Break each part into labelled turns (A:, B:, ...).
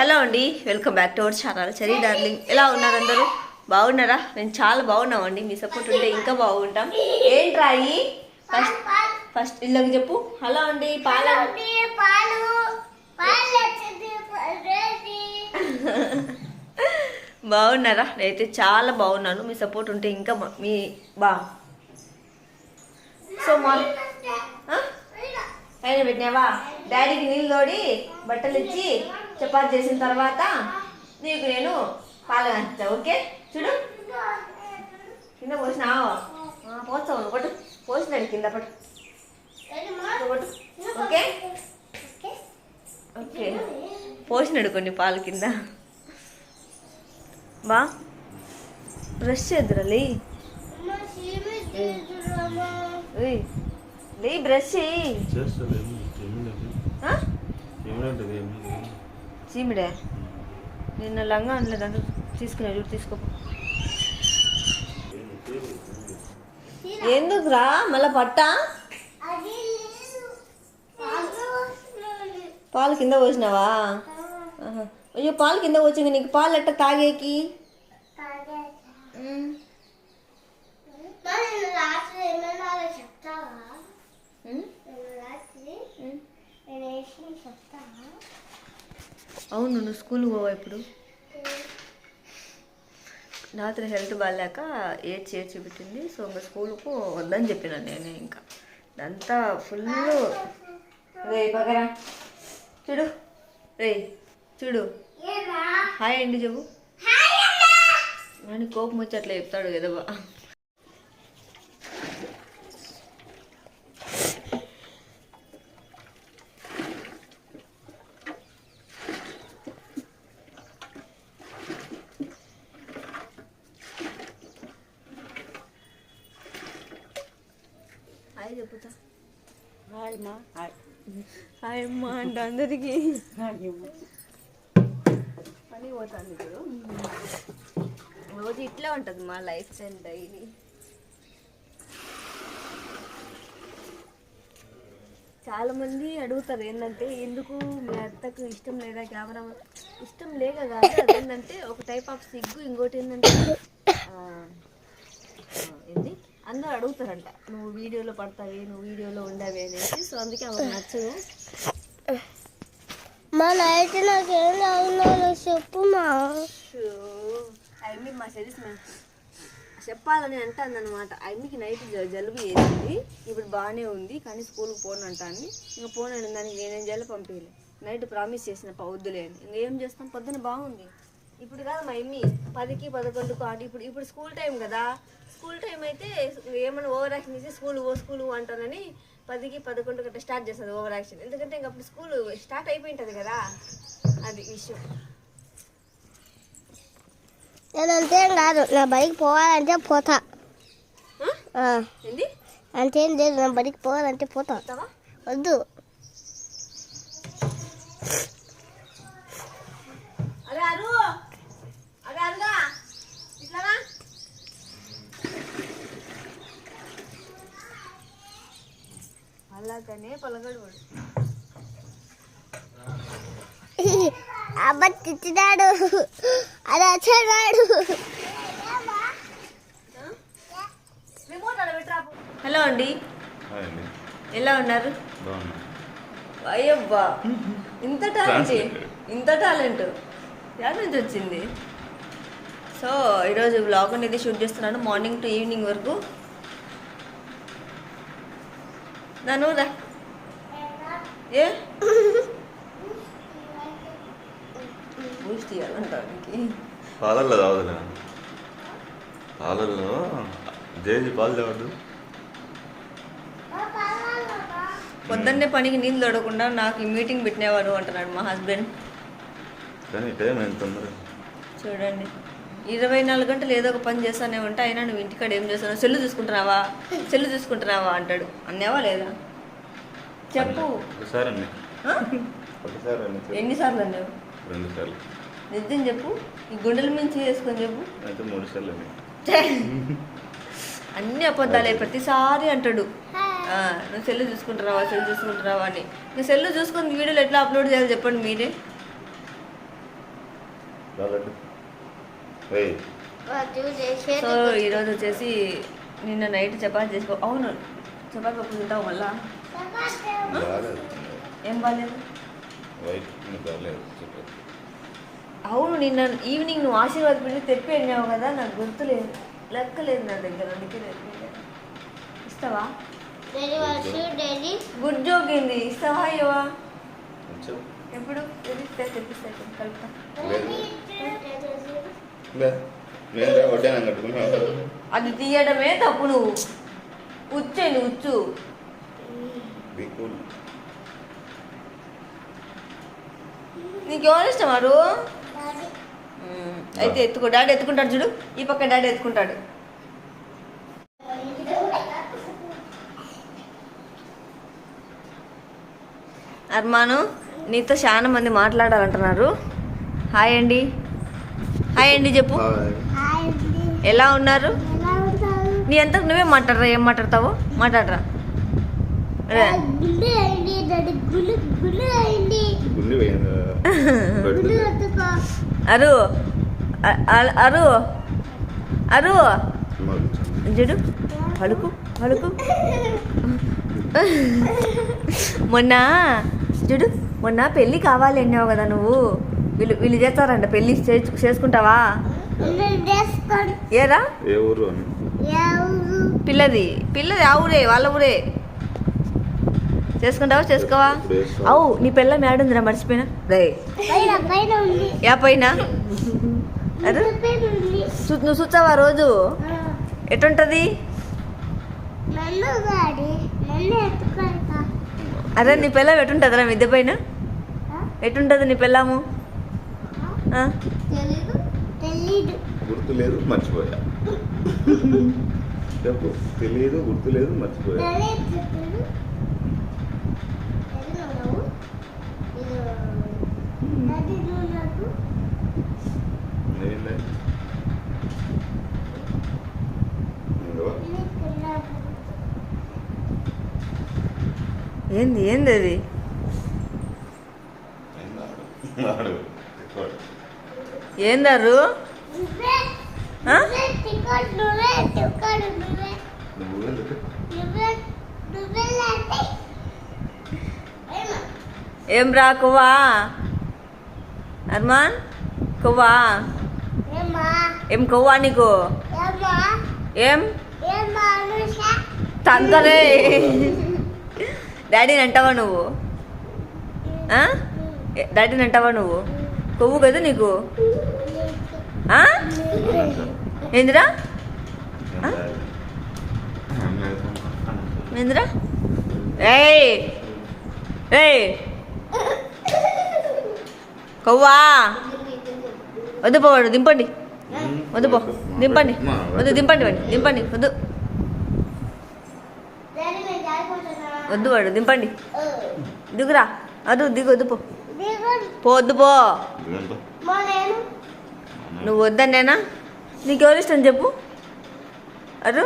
A: Hello అండి welcome back to our channel. Cherry darling ఎలా ఉన్నారు అందరూ? బాగున్నారా? మేము చాలా బాగున్నామండి మీ సపోర్ట్ ఉంటే ఇంకా బాగుంటాం. ఏంట్రా ఈ ఫస్ట్ ఫస్ట్ ఇళ్ళకి చెప్పు. హలో అండి పాల బాగున్నారా? నేనైతే చాలా బాగున్నాను మీ సపోర్ట్ ఉంటే ఇంకా మీ బా. సో మా? పైన పెట్టినావా? డాడీకి నీళ్ళు తోడి బట్టలు ఇచ్చి చపాతి చేసిన తర్వాత నీకు నేను పాలు కాస్తా ఓకే? చూడు. కింద పోసినావా? పోస్తావు పట్టు. పోసినాడు కింద పట్టు. ఓకే? ఓకే. పోసినాడు కొన్ని పాలు కింద. బా. బ్రష్ చేద్దురా లే బ్రష్ చీమిడే. నిన్న లంగా అనలేదు అంటే తీసుకునే చూడు తీసుకో ఎందుకురా? మళ్ళా పట్టా? పాలు కింద పోసినావా. అయ్యో పాలు కింద పోసింది నీకు. పాలు ఎట్ట తాగేకి ఉమ్.
B: రాత్రి ఏమైనా చెప్తావా
A: ఉమ్.
B: రాత్రి
A: ఉమ్.
B: నేను వేసి చెప్తావా
A: అవును నువ్వు స్కూల్ పోవా ఇప్పుడు రాత్రి హెల్త్ బాగాలేక ఏడ్చి ఏడ్చి పెట్టింది. సో ఇంకా స్కూల్కు వద్దని చెప్పిన నేనే ఇంకా. ఇదంతా ఫుల్ రే పక్కరా చూడు. రే చూడు. హాయ్ అండి చెప్పు. అని కోపం వచ్చి అట్లా చెప్తాడు కదా హాయ్ చెప్పుతా. హాయ్ అమ్మా హాయ్. అమ్మా అంట అందరికీ. పని పోతాను ఇప్పుడు. రోజు ఇట్లా ఉంటుంది మా లైఫ్ స్టైల్ డైలీ. చాలా మంది అడుగుతారు ఏంటంటే ఎందుకు మీ అత్తకు ఇష్టం లేదా కెమెరా ఇష్టం లేక కాదు అదేంటంటే ఒక టైప్ ఆఫ్ సిగ్గు ఇంకోటి ఏంటంటే ఏంది? అందరూ అడుగుతారంట నువ్వు వీడియోలో పడతావి నువ్వు వీడియోలో ఉండవి అనేసి. సో అందుకే ఆమెకు నచ్చదు.
B: మా నైట్ నాకేం చెప్పు మా.
A: అమ్మి మా సిరీస్ చెప్పాలని అంటాను అనమాట అమ్మికి నైట్ జలుబు వేసింది ఇప్పుడు బాగానే ఉంది కానీ స్కూల్కి పోను అంటాను ఇంకా పోను అని దానికి నేనేం చేయాలో పంపించలే నైట్ ప్రామిస్ చేసిన పౌద్దులే అని. ఇంకా ఏం చేస్తాం? పొద్దున బాగుంది. ఇప్పుడు కాదు మా అమ్మి పదికి పదకొండుకు ఆడి ఇప్పుడు ఇప్పుడు స్కూల్ టైం కదా. స్కూల్ టైం అయితే ఏమైనా ఓవర్ యాక్షన్ చేసి స్కూల్ ఓ స్కూల్ అంటానని పదికి పదకొండు గంట స్టార్ట్ చేస్తుంది ఓవర్ యాక్షన్. ఎందుకంటే ఇంకా అప్పుడు స్కూల్ స్టార్ట్ అయిపోయింటుంది కదా. అది విషయం.
B: నేను అంతేం కాదు నా బడికి పోవాలంటే పోతా.
A: ఏంది?
B: అంతేం లేదు నా బడికి పోవాలంటే పోతా. వద్దు
A: అరే అరు అరే అరుగా ఇట్లానా అలాగనే పలగడు వాడు.
B: అబ్బ తిట్టినాడు. అది వచ్చాడు
A: హలో అండి. ఎలా ఉన్నారు?
C: బాగున్నా.
A: అయ్యబ్బా ఇంత టాలెంట్. ఇంత టాలెంట్. ఎక్కడి నుంచి వచ్చింది? సో ఈరోజు బ్లాగ్ అనేది షూట్ చేస్తున్నాను మార్నింగ్ టు ఈవినింగ్ వరకు. రా ఏ బూస్ట్ ఇవ్వాలంటానికి
C: పాలల్లో తాగదులే పాలల్లో జేజీ పాలు తాగద్దు
A: పొద్దున్నే పనికి నీళ్ళు తొడకుండా నాకు ఈ మీటింగ్ పెట్టినేవారు అంటున్నాడు మా హస్బెండ్
C: కానీ టైం ఎంత
A: చూడండి ఇరవై నాలుగు గంటలు ఏదో ఒక పని చేస్తానే ఉంటే అయినా నువ్వు ఇంటికాడ ఏం చేస్తున్నావు? సెల్లు చూసుకుంటున్నావా సెల్లు చూసుకుంటున్నావా అంటాడు. అన్నావా లేదా? చెప్పు. ఎన్నిసార్లు అన్నావు? నిజం చెప్పు. ఈ గుండెల మీద చేసుకొని చెప్పు! అన్ని. అబద్ధాలే ప్రతిసారి అంటాడు. నువ్వు సెల్లు చూసుకుంటున్నావా సెల్లు చూసుకుంటున్నావా అని. నువ్వు సెల్లు చూసుకొని వీడియోలు ఎట్లా అప్లోడ్ చేయాలి చెప్పండి మీరే. సో ఈరోజు వచ్చేసి నిన్న నైట్ చపాతి చేసుకో అవును చపాతి పప్పు తింటావు మళ్ళా? ఏం బాగాలేదు? అవును నిన్న ఈవినింగ్ నువ్వు ఆశీర్వాద పిండి తెప్పి వెళ్ళావు కదా నాకు గుర్తులేదు. లెక్కలేదు నా దగ్గర అందుకే ఇస్తావా? గుడ్ జోక్ ఏంది? ఇస్తావా ఇవా
C: కొంచెం.
A: ఎప్పుడు? తెప్పిస్తా కలుపుతా. అది తీయడమే తప్పు నువ్వు. ఉచ్చేంది ఉచ్చు.
C: బీ కూల్
A: నీకు ఎవరు ఇష్టం అరు మ్మ్. అయితే ఎత్తుకో. డాడీ ఎత్తుకుంటాడు చూడు. ఈ పక్క డాడీ ఎత్తుకుంటాడు. అర్మాను నీతో చాలా మంది మాట్లాడాలంటున్నారు. హాయ్ అండి. హాయ్ అండి చెప్పు. ఎలా ఉన్నారు? నీ అంతకు నువ్వే మాట్లాడరా ఏం మాట్లాడతావు? మాట్లాడరా. అరు అరు అరు. చూడు పలుకు పలుకు మొన్న చూడు మొన్న పెళ్ళి కావాలి అన్నావు కదా నువ్వు. వీళ్ళు వీళ్ళు చేస్తారంట. పెళ్ళి చేసు- చేసుకుంటావా? ఏరా?
C: ఏ ఊరు
A: పిల్లది. పిల్లది ఆ ఊరే వాళ్ళ ఊరే. చేసుకుంటావా? చేసుకోవా. అవు నీ పిల్ల మేడుందిరా మర్చిపోయినా? రే
B: పైన
A: యా అరు. నువ్వు చూచావా రోజు? ఎటుంటది? అరే నీ పిల్లం ఎటుంటదిరా మిద్దె పైన ఎటుంటది నీ పిల్లము ఆ?
B: తెలీదు. తెలీదు.
C: గుర్తు లేదు మర్చిపోయా. చెప్పు. తెలియదు గుర్తు లేదు మర్చిపోయా.
B: తెలీదు తెలీదు తెలీదు ఏమో
A: ఏం రా కొవ్వా? అర్మాన్ కొవ్వా?
B: ఏమా
A: ఏం కొవ్వా నీకు? ఏం? తంతరే డాడీని అంటావా నువ్వు? డాడీని అంటావా నువ్వు? కొవ్వు కదా నీకు? ఏందిరా. ఏందిరా? ఏయ్! ఏయ్! కొవ్వా? వద్దు పోవాడు దింపండి. వద్దు పో దింపండి. వద్దు దింపండి వాడిని దింపండి వద్దు. వద్దు వాడు దింపండి. దిగురా అదు దిగు వద్దు పో వద్దు పో. నువ్వు వద్దన్నేనా? నీకు ఎవరు ఇష్టం చెప్పు. అరు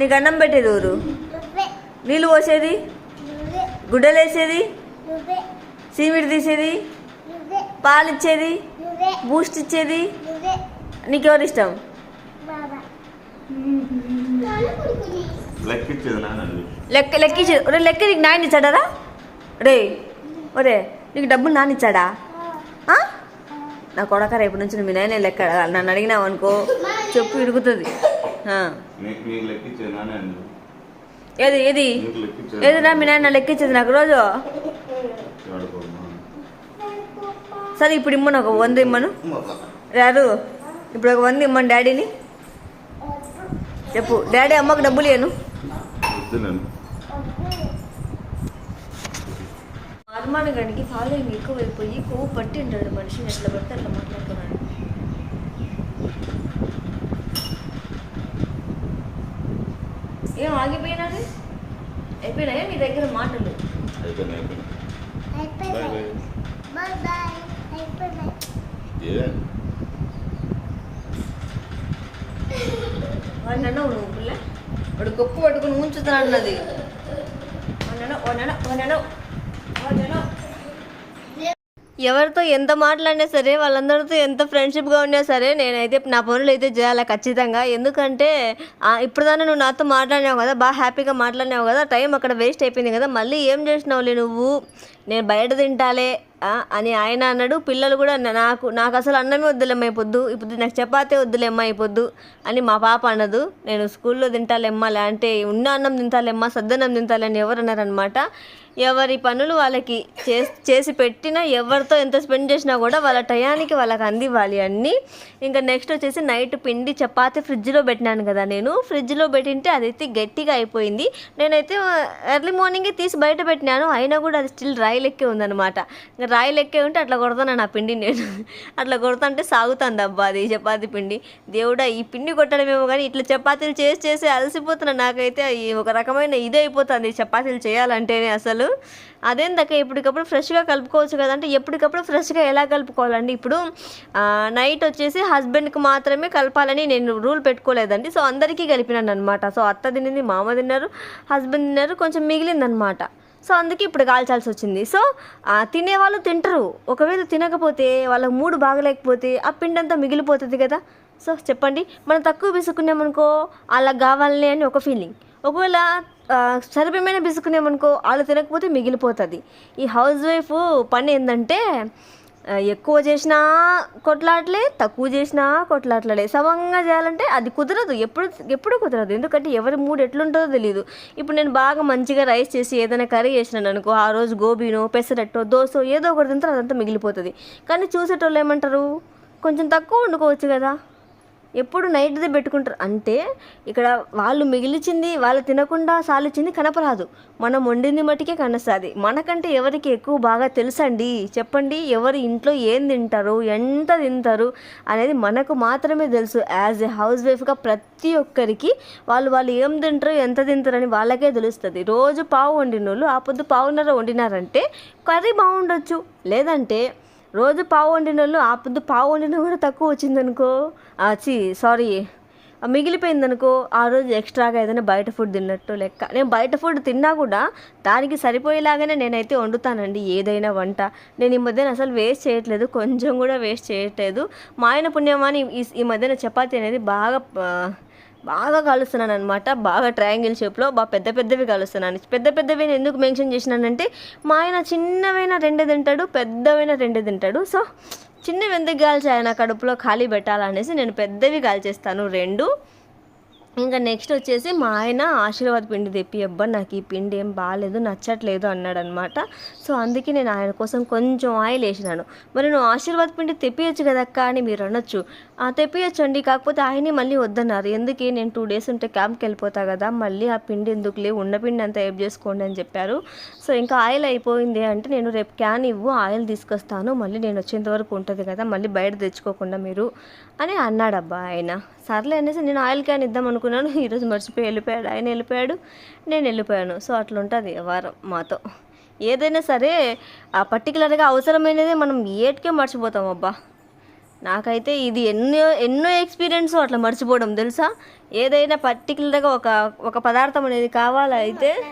A: నీకు అన్నం పెట్టేది ఊరు నీళ్ళు పోసేది? గుడ్డలు వేసేది సీమిడి తీసేది? పాలు ఇచ్చేది బూస్ట్ ఇచ్చేది? నీకెవరు ఇష్టం? లెక్క లెక్కించే ఒరే లెక్క నీకు నాయన ఇచ్చాడా రే? ఒరే నీకు డబ్బులు ఆ? నా కొడక రేపు నుంచి నువ్వు మీ నాయన లెక్క. నన్ను అడిగినావు అనుకో చెప్పు ఇరుగుతుంది? ఏది ఏది? ఏదిరా మీ నాయన లెక్కించేది నాకు రోజు. సరే ఇప్పుడు ఇమ్మను ఒక వంద ఇమ్మను. రారు ఇప్పుడు ఒక వంద ఇమ్మను డాడీని. చెప్పు. డాడీ అమ్మకు డబ్బులు ఇయ్యను.
C: వద్దు నన్ను
A: అర్మాన్ గడికి ఫాలోయింగ్ ఎక్కువైపోయి కొవ్వు పట్టి ఉంటాడు మనిషిని ఎట్లా పడితే అట్లా మాట్లాడుతున్నాడు ఏం ఆగిపోయినాడు అయిపోయినాయా నీ దగ్గర మాటలు
C: అయిపోయింది అయిపోయింది బాయ్
B: అయిపోయినాయి
C: బాయ్
B: బాయ్ బాయ్ అయిపోయినాయి
C: ఏ
A: వాడిని అన్నావు నువ్వు పిల్ల వాడు కొప్పు పట్టుకుని ఉంచుతున్నాడు అన్నది వాడిని అన్నావు వాడిని అన్నావు వాడిని అన్నావు వాడిని అన్నావు ఎవరితో ఎంత మాట్లాడినా సరే వాళ్ళందరితో ఎంత ఫ్రెండ్షిప్గా ఉన్నా సరే నేనైతే నా పనులు అయితే చేయాలి ఖచ్చితంగా. ఎందుకంటే ఇప్పుడుదానే నువ్వు నాతో మాట్లాడినావు కదా బాగా హ్యాపీగా మాట్లాడినావు కదా టైం అక్కడ వేస్ట్ అయిపోయింది కదా మళ్ళీ ఏం చేసినావులే నువ్వు? నేను బయట తింటాలే అని ఆయన అన్నాడు. పిల్లలు కూడా నాకు నాకు అసలు అన్నమే వద్దులేమ్మా అయిపోద్దు ఇప్పుడు నాకు చపాతే వద్దులేమ్మ అయిపోద్దు అని మా పాప అన్నదు. నేను స్కూల్లో తింటాలేమ్మా లేదంటే ఉన్న అన్నం తింటాలేమ్మా సద్దన్నం తింటాలే అని ఎవరు అన్నారనమాట ఎవరి పనులు వాళ్ళకి చేసి చేసి పెట్టినా ఎవరితో ఎంత స్పెండ్ చేసినా కూడా వాళ్ళ టయానికి వాళ్ళకి అందివ్వాలి అన్నీ. ఇంకా నెక్స్ట్ వచ్చేసి నైట్ పిండి చపాతి ఫ్రిడ్జ్లో పెట్టినాను కదా నేను. ఫ్రిడ్జ్లో పెట్టింటే అదైతే గట్టిగా అయిపోయింది. నేనైతే ఎర్లీ మార్నింగే తీసి బయట పెట్టినాను. అయినా కూడా అది స్టిల్ రాయి లెక్కే ఉందన్నమాట. ఇంకా రాయి లెక్కే ఉంటే అట్లా కొడతాను నా పిండి నేను? అట్లా కొడతాంటే సాగుతుంది అబ్బా అది చపాతి పిండి. దేవుడా ఈ పిండి కొట్టడమేమో కానీ ఇట్లా చపాతీలు చేసి చేసి అలసిపోతున్నా నాకైతే. ఈ ఒక రకమైన ఇది అయిపోతుంది చపాతీలు చేయాలంటేనే అసలు. అదేందాక ఎప్పటికప్పుడు ఫ్రెష్గా కలుపుకోవచ్చు కదంటే ఎప్పటికప్పుడు ఫ్రెష్గా ఎలా కలుపుకోవాలండి? ఇప్పుడు నైట్ వచ్చేసి హస్బెండ్కి మాత్రమే కలపాలని నేను రూల్ పెట్టుకోలేదండి. సో అందరికీ కలిపినాను అనమాట సో అత్త తినింది మామ తిన్నారు హస్బెండ్ తిన్నారు కొంచెం మిగిలిందనమాట సో అందుకే ఇప్పుడు కాల్చాల్సి వచ్చింది సో తినేవాళ్ళు తింటారు. ఒకవేళ తినకపోతే వాళ్ళకి మూడు బాగలేకపోతే ఆ పిండి అంతా మిగిలిపోతుంది కదా. సో చెప్పండి. మనం తక్కువ బిసుకున్నామనుకో అలా కావాలనే అని ఒక ఫీలింగ్. ఒకవేళ సరిపమైన బిసుకున్నామనుకో వాళ్ళు తినకపోతే మిగిలిపోతుంది. ఈ హౌస్ వైఫ్ పని ఏంటంటే ఎక్కువ చేసినా కొట్లాట్లే తక్కువ చేసినా కొట్లాట్లలే సమంగా చేయాలంటే అది కుదరదు. ఎప్పుడు ఎప్పుడు కుదరదు. ఎందుకంటే ఎవరి మూడు ఎట్లుంటుందో తెలియదు ఇప్పుడు నేను బాగా మంచిగా రైస్ చేసి ఏదైనా కర్రీ చేసినాను అనుకో ఆ రోజు గోబీనో పెసరట్టో దోశ ఏదో ఒకటి తింటారు అదంతా మిగిలిపోతుంది. కానీ చూసేటోళ్ళు ఏమంటారు? కొంచెం తక్కువ వండుకోవచ్చు కదా. ఎప్పుడు నైట్ది పెట్టుకుంటారు. అంటే ఇక్కడ వాళ్ళు మిగిలిచింది వాళ్ళు తినకుండా సాలిచ్చింది కనపరాదు. మనం వండింది మట్టుకే కనస్తుంది. మనకంటే ఎవరికి ఎక్కువ బాగా తెలుసండి? చెప్పండి ఎవరు ఇంట్లో ఏం తింటారు ఎంత తింటారు అనేది మనకు మాత్రమే తెలుసు. యాజ్ ఎ హౌస్ వైఫ్గా ప్రతి ఒక్కరికి వాళ్ళు వాళ్ళు ఏం తింటారు ఎంత తింటారని వాళ్ళకే తెలుస్తుంది. రోజు పావు వండిన వాళ్ళు ఆ పొద్దు పావున్నర వండినారంటే కర్రీ బాగుండొచ్చు. లేదంటే రోజు పావు వండిన వాళ్ళు ఆ పొద్దు పావు వండిన కూడా తక్కువ వచ్చిందనుకో చి సారీ. మిగిలిపోయిందనుకో ఆ రోజు ఎక్స్ట్రాగా ఏదైనా బయట ఫుడ్ తిన్నట్టు లెక్క. నేను బయట ఫుడ్ తిన్నా కూడా దానికి సరిపోయేలాగానే నేనైతే వండుతానండి ఏదైనా వంట. నేను ఈ మధ్యన అసలు వేస్ట్ చేయట్లేదు కొంచెం కూడా వేస్ట్ చేయట్లేదు. మా ఆయన పుణ్యమాని ఈ ఈ మధ్యన చపాతీ అనేది బాగా బాగా కలుస్తున్నాను అనమాట బాగా ట్రయాంగిల్ షేప్లో బాగా పెద్ద పెద్దవి కలుస్తున్నాను. పెద్ద పెద్దవి ఎందుకు మెన్షన్ చేసినానంటే మా ఆయన చిన్నవైన రెండే తింటాడు పెద్దవైన రెండే తింటాడు. సో చిన్నవి ఎందుకు కాల్చాయి నా కడుపులో ఖాళీ పెట్టాలనేసి నేను పెద్దవి కాల్చేస్తాను. రెండు ఇంకా నెక్స్ట్ వచ్చేసి మా ఆయన ఆశీర్వాద్ పిండి తెప్పి అబ్బా నాకు ఈ పిండి ఏం బాగాలేదు నచ్చట్లేదు అన్నాడు అనమాట సో అందుకే నేను ఆయన కోసం కొంచెం ఆయిల్ వేసినాను. మరి నువ్వు ఆశీర్వాద్ పిండి తెప్పియచ్చు కదక్క అని మీరు అనొచ్చు. ఆ తెప్పియచ్చు అండి కాకపోతే ఆయనే మళ్ళీ వద్దన్నారు. ఎందుకే నేను టూ డేస్ ఉంటే క్యాంప్కి వెళ్ళిపోతా కదా మళ్ళీ ఆ పిండి ఎందుకులే ఉన్న పిండి అంతా ఏం చేసుకోండి అని చెప్పారు. సో ఇంకా ఆయిల్ అయిపోయింది అంటే నేను రేపు క్యాన్ ఇవ్వు ఆయిల్ తీసుకొస్తాను మళ్ళీ నేను వచ్చేంత వరకు ఉంటుంది కదా మళ్ళీ బయట తెచ్చుకోకుండా మీరు అని అన్నాడబ్బా ఆయన. సర్లే అనేసి నేను ఆయిల్ క్యాన్ ఇద్దాం అనుకున్నాను ఈరోజు మర్చిపోయి వెళ్ళిపోయాడు. ఆయన వెళ్ళిపోయాడు. నేను వెళ్ళిపోయాను. సో అట్లా ఉంటుంది వారం మాతో. ఏదైనా సరే ఆ పర్టికులర్గా అవసరమైనదే మనం ఏటికే మర్చిపోతాం అబ్బా. నాకైతే ఇది ఎన్నో ఎన్నో ఎక్స్పీరియన్స్ అట్లా మర్చిపోవడం తెలుసా? ఏదైనా పర్టికులర్గా ఒక ఒక పదార్థం అనేది కావాలైతే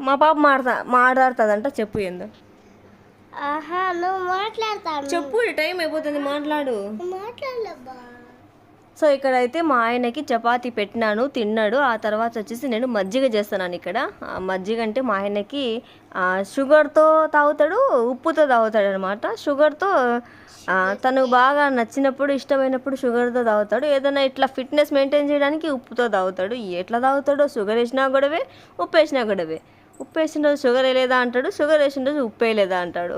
A: మా పాప మాడతా మాట్లాడుతుందంట. చెప్పు ఏందో. చెప్పు టైం అయిపోతుంది. మాట్లాడు.
B: మాట్లాడలేబ్బా.
A: సో ఇక్కడైతే మా ఆయనకి చపాతీ పెట్టినాను తిన్నాడు. ఆ తర్వాత వచ్చేసి నేను మజ్జిగ చేస్తున్నాను ఇక్కడ. మజ్జిగ అంటే మా ఆయనకి షుగర్తో తాగుతాడు ఉప్పుతో తాగుతాడు అనమాట షుగర్తో తను బాగా నచ్చినప్పుడు ఇష్టమైనప్పుడు షుగర్తో తాగుతాడు. ఏదైనా ఇట్లా ఫిట్నెస్ మెయింటైన్ చేయడానికి ఉప్పుతో తాగుతాడు. ఎట్లా తాగుతాడో షుగర్ వేసినా గొడవే ఉప్పు వేసినా గొడవే. ఉప్పు వేసిన రోజు షుగర్ వేయలేదా అంటాడు షుగర్ వేసిన రోజు ఉప్పు వేయలేదా అంటాడు.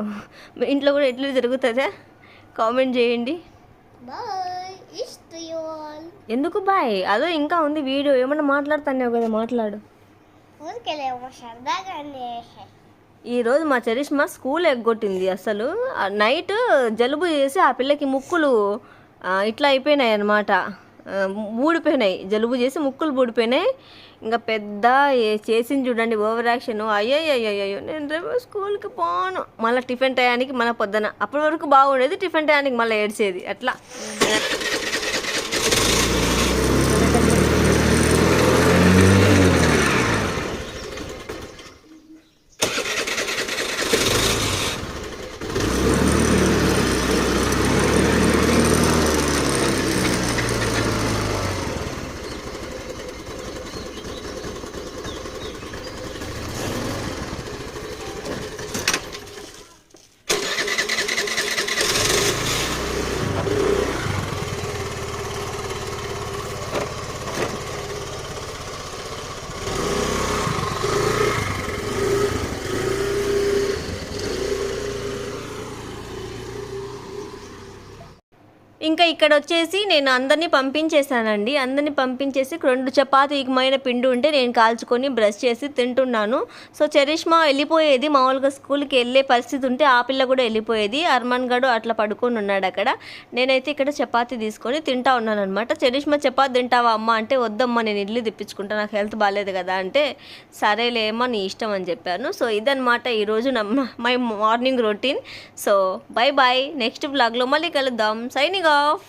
A: ఇంట్లో కూడా ఎట్లా జరుగుతుందా? కామెంట్ చేయండి.
B: బాయ్.
A: ఎందుకు బాయ్? అదో ఇంకా ఉంది వీడియో. ఏమన్నా మాట్లాడుతున్నావు కదా మాట్లాడు. ఈరోజు మా చరిష్మా స్కూల్ ఎగ్గొట్టింది అసలు. నైట్ జలుబు చేసి ఆ పిల్లకి ముక్కులు ఇట్లా అయిపోయినాయి అనమాట ఊడిపోయినాయి. జలుబు చేసి ముక్కులు ఊడిపోయినాయి. ఇంకా పెద్ద చేసింది చూడండి ఓవర్ యాక్షన్. అయ్యయ్యయ్యో నేను రేపు స్కూల్కి పోను. మళ్ళీ టిఫిన్ టయానికి మళ్ళీ పొద్దున. అప్పటి వరకు బాగుండేది టిఫిన్ టయానికి మళ్ళీ ఏడ్చేది. అట్లా. ఇంకా ఇక్కడ వచ్చేసి నేను అందరినీ పంపించేశానండి. అందరినీ పంపించేసి రెండు చపాతీకమైన పిండి ఉంటే నేను కాల్చుకొని బ్రష్ చేసి తింటున్నాను. సో చరిష్మా వెళ్ళిపోయేది. మామూలుగా స్కూల్కి వెళ్ళే పరిస్థితి ఉంటే ఆ పిల్ల కూడా వెళ్ళిపోయేది. అర్మాన్ గడు అట్లా పడుకొని ఉన్నాడు అక్కడ. నేనైతే ఇక్కడ చపాతీ తీసుకొని తింటా ఉన్నాను అనమాట చరిష్మా చపాతి తింటావా అమ్మ? అంటే వద్దమ్మా నేను ఇడ్లీ తెప్పించుకుంటా. నాకు హెల్త్ బాగాలేదు కదా అంటే సరేలేమో నీ ఇష్టం అని చెప్పాను. సో ఇదనమాట ఈరోజు నమ్మ my morning routine. So bye bye next బ్లాగ్లో మళ్ళీ కలుద్దాం. సైనింగ్. Off love.